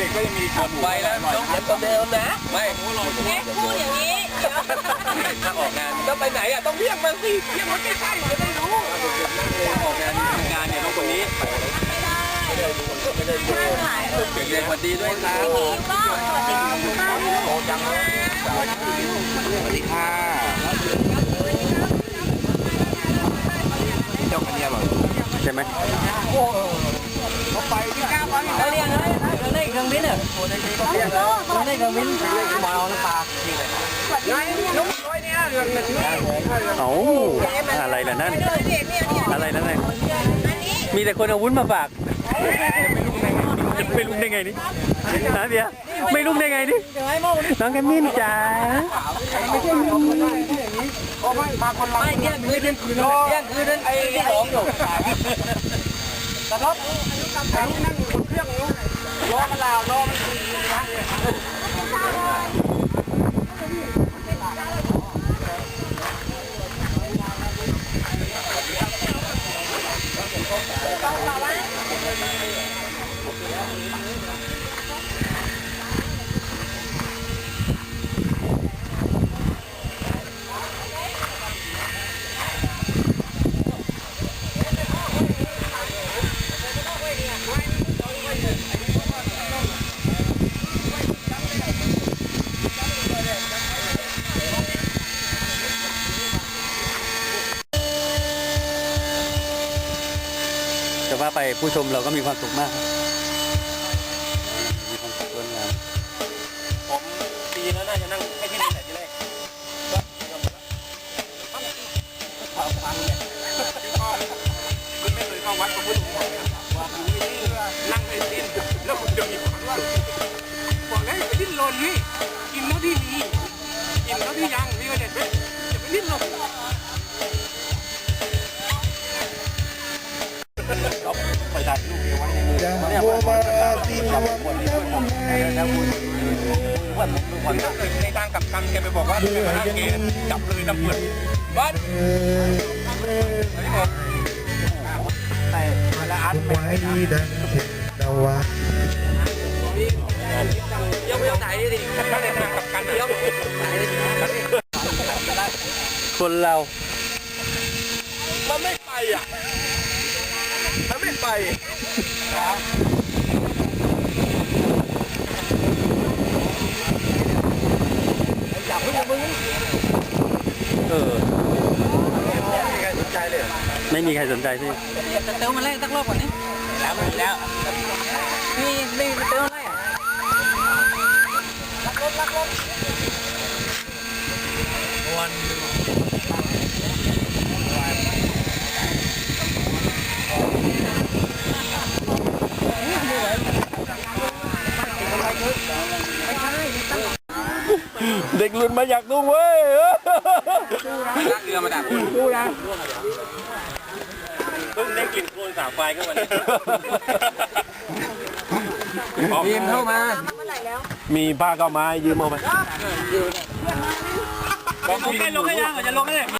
เด็กๆก็จะมีขาหมูไปแล้วต้องเขียนตัวเดิมนะไม่แม่พูดอย่างนี้เดี๋ยวถ้าออกงานต้องไปไหนอะต้องเรียกมันสิเรียกมันใกล้ๆจะได้รู้ออกงานงานเนี่ยต้องคนนี้ไม่ได้ถ้าหลายคนเด็กๆสวัสดีด้วยครับมีก็สวัสดีคุณป้าพี่ลูกสวัสดีค่ะเจ้าคันนี้อร่อยใช่ไหม เขาเรียกอะไรเครื่องเล่น เครื่องบินอะเครื่องเล่นเครื่องบินมาเอาน้ำปลาเอ้าอะไรล่ะนั่นเด็กเนี่ยเนี่ยอะไรนั่นน่ะอันนี้มีแต่คนเอาวุ้นมาฝาก ไม่รู้ได้ไงนี่นะเบียไม่รู้ได้ไงนี่ น้องแกมินจ๋าไม่เที่ยงคืนนั่นเที่ยงคืนนั่นไอ้ที่สองอยู่กระทบทางนั่งอยู่บนเครื่องนู้น ล้อมันลาวล้อมันดีนะต่ว่า ไปผู้ชมเราก็มีความสุขมากครับมีความสุขล้นงามผมปีแล้วน่าจะนั่งให้ที่นี่แต่ที่แรกคุณไม่เคยเข้าวัดกับพุทธองค์ว่าคุณไม่เชื่อ วันนี้แล้วคุณวันวันในทางกับกันแกไปบอกว่าเป็นทางเกณฑ์จับเลยตำรวจวัดแต่ลาอัดไว้ดังเทนวาเดี๋ยวไปเอาไหนดิถ้าในทางกับกันเดี๋ยวไหนดิคนเรา มันไม่ไปอะมันไม่ไป เออใจเลยไม่มีใครสนใจพี่จะเติมมาแรกตั้งรอบก่อนนี่แล้วแล้วมีมีเติมอะไรอะ เด็กรุ่นมาอยากดูเว้ยลากเรือมาดักคุณดูนะเพิ่งได้กินโคลนสาวไฟก็วันนี้บีมเข้ามามีผ้าเก้าไม้ยืมเอาไปบอกผมไม่ลงให้ยังจะลงให้